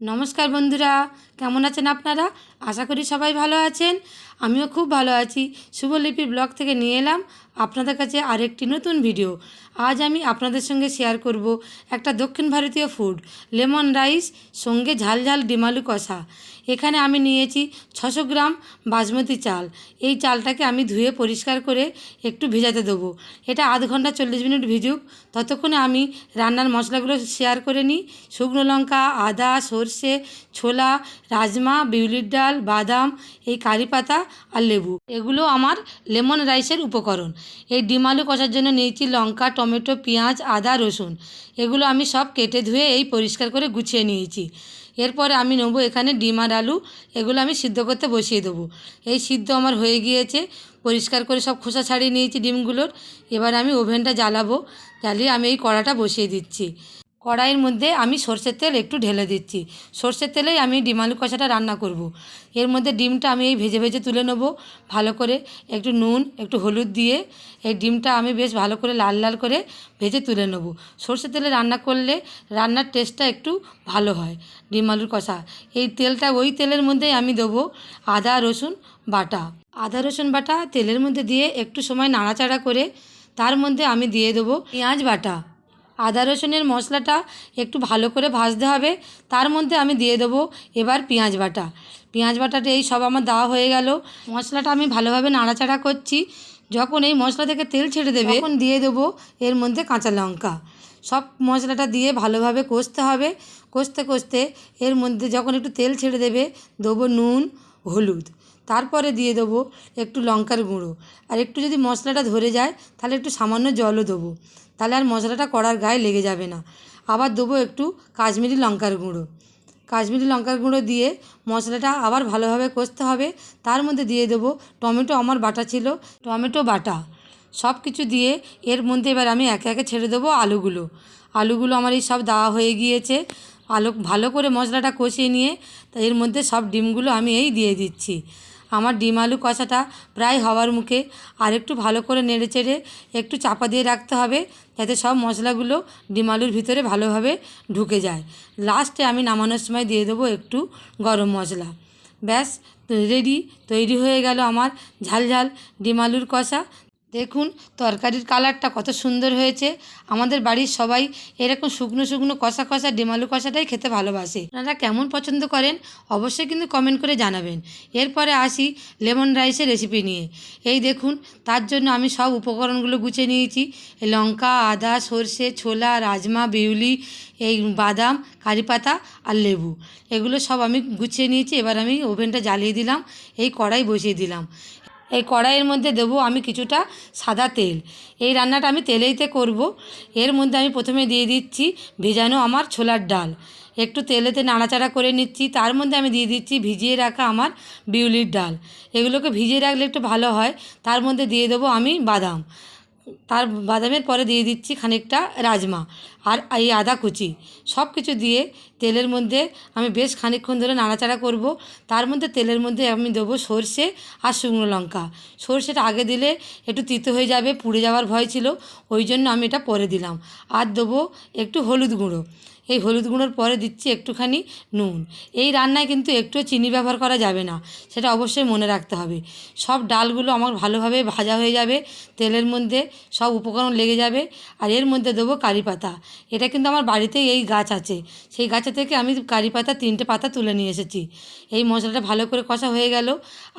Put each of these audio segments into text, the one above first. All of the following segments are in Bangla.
নমস্কার বন্ধুরা, কেমন আছেন আপনারা? আশা করি সবাই ভালো আছেন। আমিও খুব ভালো আছি। শুভলিপি ব্লগ থেকে নিয়ে এলাম। আপনাদের কাছে আরেকটি নতুন ভিডিও আজ আমি আপনাদের সঙ্গে শেয়ার করব একটা দক্ষিণ ভারতীয় ফুড লেমন রাইস সঙ্গে ঝাল ঝাল ডিমালু কষা। এখানে আমি নিয়েছি ছশো গ্রাম বাসমতি চাল। এই চালটাকে আমি ধুয়ে পরিষ্কার করে একটু ভেজাতে দেবো। এটা আধ ঘণ্টা চল্লিশ মিনিট ভিজুক। ততক্ষণে আমি রান্নার মশলাগুলো শেয়ার করে নিই। শুকনো লঙ্কা, আদা, সর্ষে, ছোলা, রাজমা, বিউলির ডাল, বাদাম, এই কারি পাতা আর লেবু। এগুলো আমার লেমন রাইসের উপকরণ। এই ডিম আলু কষার জন্য নিয়েছি লঙ্কা, টমেটো, পেঁয়াজ, আদা, রসুন। এগুলো আমি সব কেটে ধুয়ে এই পরিষ্কার করে গুছিয়ে নিয়েছি। এরপরে আমি নেব এখানে ডিম আর আলু। এগুলো আমি সিদ্ধ করতে বসিয়ে দেবো। এই সিদ্ধ আমার হয়ে গিয়েছে। পরিষ্কার করে সব খোসা ছাড়িয়ে নিয়েছি ডিমগুলোর। এবার আমি ওভেনটা জ্বালাবো। জ্বালিয়ে আমি এই কড়াটা বসিয়ে দিচ্ছি। কড়াইয়ের মধ্যে আমি সর্ষের তেল একটু ঢেলে দিচ্ছি। সর্ষের তেলেই আমি ডিম আলু কষাটা রান্না করব। এর মধ্যে ডিমটা আমি এই ভেজে ভেজে তুলে নেব। ভালো করে একটু নুন, একটু হলুদ দিয়ে এই ডিমটা আমি বেশ ভালো করে লাল লাল করে ভেজে তুলে নেব। সর্ষের তেলে রান্না করলে রান্নার টেস্টটা একটু ভালো হয় ডিম আলুর কষা। এই তেলটা, ওই তেলের মধ্যেই আমি দেবো আদা, রসুন বাটা। আদা, রসুন বাটা তেলের মধ্যে দিয়ে একটু সময় নাড়াচাড়া করে তার মধ্যে আমি দিয়ে দেবো পেঁয়াজ বাটা। আদা রসুনের মশলাটা একটু ভালো করে ভাজতে হবে। তার মধ্যে আমি দিয়ে দেবো এবার পেঁয়াজ বাটা। পেঁয়াজ বাটাটা এই সব আমার দেওয়া হয়ে গেল। মশলাটা আমি ভালোভাবে নাড়াচাড়া করছি। যখন এই মশলা থেকে তেল ছেড়ে দেবে, তখন দিয়ে দেবো এর মধ্যে কাঁচা লঙ্কা। সব মশলাটা দিয়ে ভালোভাবে কষতে হবে। কষতে কষতে এর মধ্যে যখন একটু তেল ছেড়ে দেবে, দেবো নুন, হলুদ। তারপরে দিয়ে দেবো একটু লঙ্কার গুঁড়ো। আর একটু যদি মশলাটা ধরে যায়, তাহলে একটু সামান্য জলও দেবো। তাহলে আর মশলাটা কড়ার গায়ে লেগে যাবে না। আবার দেবো একটু কাশ্মীরি লঙ্কার গুঁড়ো। কাশ্মীরি লঙ্কার গুঁড়ো দিয়ে মশলাটা আবার ভালোভাবে কষতে হবে। তার মধ্যে দিয়ে দেবো টমেটো, আমার বাটা ছিল, টমেটো বাটা। সব কিছু দিয়ে এর মধ্যে এবার আমি একে একে ছেড়ে দেবো আলুগুলো। আলুগুলো আমার এই সব দেওয়া হয়ে গিয়েছে। আলু ভালো করে মশলাটা কষিয়ে নিয়ে, তা এর মধ্যে সব ডিমগুলো আমি এই দিয়ে দিচ্ছি। আমার ডিম আলু কষাটা প্রায় হওয়ার মুখে। আর একটু ভালো করে নেড়ে চেড়ে একটু চাপা দিয়ে রাখতে হবে যাতে সব মশলাগুলো ডিম আলুর ভিতরে ভালোভাবে ঢুকে যায়। লাস্টে আমি নামানোর সময় দিয়ে দেবো একটু গরম মশলা। ব্যাস, রেডি, তৈরি হয়ে গেল আমার ঝাল ঝাল ডিম আলুর কষা। দেখুন, তরকারির কালারটা কত সুন্দর হয়েছে। আমাদের বাড়ির সবাই এরকম শুকনো শুকনো কষা কষা ডিমালু কষাটাই খেতে ভালোবাসে। আপনারা কেমন পছন্দ করেন, অবশ্যই কিন্তু কমেন্ট করে জানাবেন। এরপরে আসি লেমন রাইসের রেসিপি নিয়ে। এই দেখুন, তার জন্য আমি সব উপকরণগুলো গুছিয়ে নিয়েছি। লঙ্কা, আদা, সর্ষে, ছোলা, রাজমা, বিউলি, এই বাদাম, কারি পাতা আর লেবু। এগুলো সব আমি গুছিয়ে নিয়েছি, এবার আমি ওভেনটা জ্বালিয়ে দিলাম, এই কড়াই বসিয়ে দিলাম। এই কড়াইয়ের মধ্যে দেবো আমি কিছুটা সাদা তেল। এই রান্নাটা আমি তেলেইতে করব। এর মধ্যে আমি প্রথমে দিয়ে দিচ্ছি ভেজানো আমার ছোলার ডাল। একটু তেলেতে নাড়াচাড়া করে নিচ্ছি। তার মধ্যে আমি দিয়ে দিচ্ছি ভিজিয়ে রাখা আমার বিউলির ডাল। এগুলোকে ভিজিয়ে রাখলে একটু ভালো হয়। তার মধ্যে দিয়ে দেবো আমি বাদাম। তার বাদামের পরে দিয়ে দিচ্ছি খানিকটা রাজমা আর এই আদা কুচি। সব কিছু দিয়ে তেলের মধ্যে আমি বেশ খানিকক্ষণ ধরে নাড়াচাড়া করব। তার মধ্যে তেলের মধ্যে আমি দেবো সর্ষে আর শুকনো লঙ্কা। সর্ষেটা আগে দিলে একটু তিতো হয়ে যাবে, পুড়ে যাওয়ার ভয় ছিল, ওই জন্য আমি এটা পরে দিলাম। আর দেবো একটু হলুদ গুঁড়ো। এই হলুদ গুঁড়োর পরে দিচ্ছি একটুখানি নুন। এই রান্নায় কিন্তু একটুও চিনি ব্যবহার করা যাবে না, সেটা অবশ্যই মনে রাখতে হবে। সব ডালগুলো আমার ভালোভাবে ভাজা হয়ে যাবে, তেলের মধ্যে সব উপকরণ লেগে যাবে, আর এর মধ্যে দেবো কারি পাতা। এটা কিন্তু আমার বাড়িতেই এই গাছ আছে। সেই গাছে থেকে আমি কারি পাতা, তিনটে পাতা তুলে নিয়ে এসেছি। এই মশলাটা ভালো করে কষা হয়ে গেল,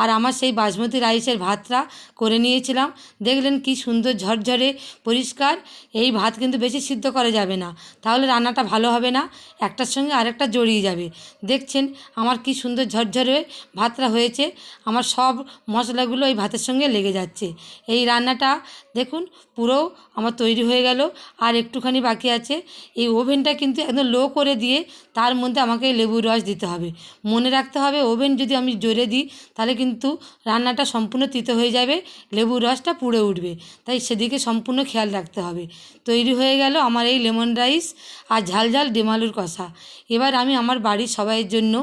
আর আমার সেই বাসমতি রাইসের ভাতটা করে নিয়েছিলাম। দেখলেন কি সুন্দর ঝরঝরে পরিষ্কার, এই ভাত কিন্তু বেশি সিদ্ধ করা যাবে না। তাহলে রান্নাটা ভালো হবে না, একটার সঙ্গে আরেকটা জড়িয়ে যাবে। দেখছেন আমার কি সুন্দর ঝরঝরে ভাতটা হয়েছে, আমার সব মশলাগুলো এই ভাতের সঙ্গে লেগে যাচ্ছে। এই রান্নাটা দেখুন পুরো আমার তৈরি হয়ে গেল, আর একটুখানি বাকি আছে। এই ওভেনটা কিন্তু একদম লো করে দিয়ে তার মধ্যে আমাকে লেবুর রস দিতে হবে। মনে রাখতে হবে ওভেন যদি আমি জোরে দিই, তাহলে কিন্তু রান্নাটা সম্পূর্ণ তিতো হয়ে যাবে, লেবুর রসটা পুড়ে উঠবে। তাই সেদিকে সম্পূর্ণ খেয়াল রাখতে হবে। তৈরি হয়ে গেল আমার এই লেমন রাইস, আর ঝাল ঝাল ডিম আলুর কষা এবার আমি আমার বাড়ির সবাইয়ের জন্য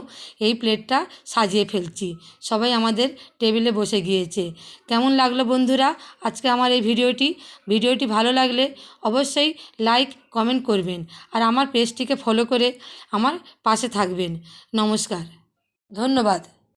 এই প্লেটটা সাজিয়ে ফেলছি। সবাই আমাদের টেবিলে বসে গিয়েছে। কেমন লাগল বন্ধুরা আজকে আমার এই ভিডিওটি? ভিডিওটি ভালো লাগলে অবশ্যই লাইক, কমেন্ট করবেন আর আমার পেজটিকে ফলো করে আমার পাশে থাকবেন। নমস্কার। ধন্যবাদ।